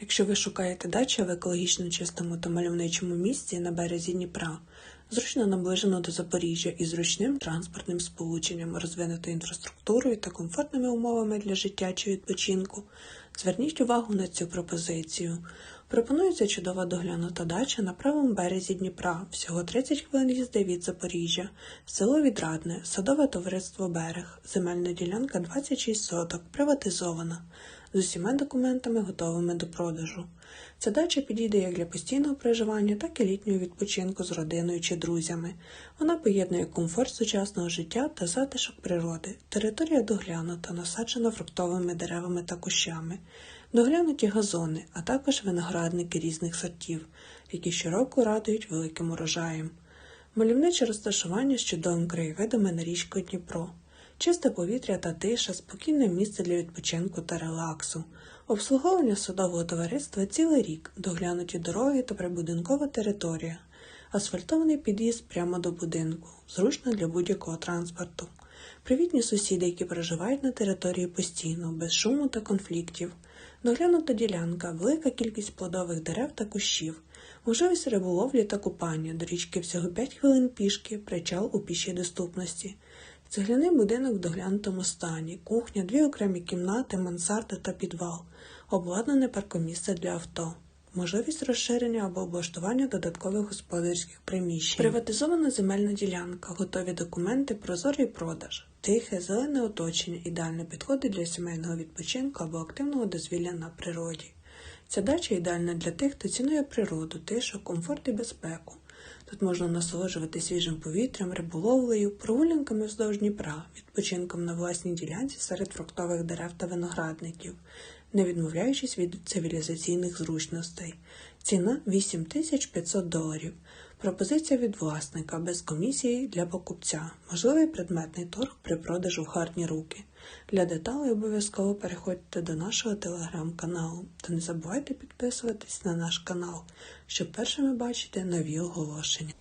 Якщо ви шукаєте дачу в екологічно чистому та мальовничому місці на березі Дніпра, зручно наближено до Запоріжжя із зручним транспортним сполученням, розвинутою інфраструктурою та комфортними умовами для життя чи відпочинку, зверніть увагу на цю пропозицію. Пропонується чудова доглянута дача на правому березі Дніпра, всього 30 хвилин їзди від Запоріжжя, село Відрадне, садове товариство Берег, земельна ділянка 26 соток, приватизована, з усіма документами готовими до продажу. Ця дача підійде як для постійного проживання, так і літнього відпочинку з родиною чи друзями. Вона поєднує комфорт сучасного життя та затишок природи. Територія доглянута, насаджена фруктовими деревами та кущами, доглянуті газони, а також виноградники різних сортів, які щороку радують великим урожаєм. Мальовниче розташування з чудовими краєвидами на річку Дніпро. Чисте повітря та тиша, спокійне місце для відпочинку та релаксу, обслуговування садового товариства цілий рік, доглянуті дороги та прибудинкова територія, асфальтований під'їзд прямо до будинку, зручно для будь-якого транспорту, привітні сусіди, які проживають на території постійно, без шуму та конфліктів, доглянута ділянка, велика кількість плодових дерев та кущів, можливість риболовлі та купання, до річки всього 5 хвилин пішки, причал у пішій доступності. Цегляний будинок в доглянутому стані, кухня, дві окремі кімнати, мансарда та підвал, обладнане паркомісце для авто, можливість розширення або облаштування додаткових господарських приміщень, приватизована земельна ділянка, готові документи, прозорий продаж, тихе, зелене оточення, ідеально підходить для сімейного відпочинку або активного дозвілля на природі. Ця дача ідеальна для тих, хто цінує природу, тишу, комфорт і безпеку. Тут можна насолоджувати свіжим повітрям, риболовлею, прогулянками вздовж Дніпра, відпочинком на власній ділянці серед фруктових дерев та виноградників, не відмовляючись від цивілізаційних зручностей. Ціна 8500 доларів. Пропозиція від власника без комісії для покупця. Можливий предметний торг при продажу в гарні руки. Для деталей обов'язково переходьте до нашого телеграм-каналу та не забувайте підписуватись на наш канал, щоб першими бачити нові оголошення.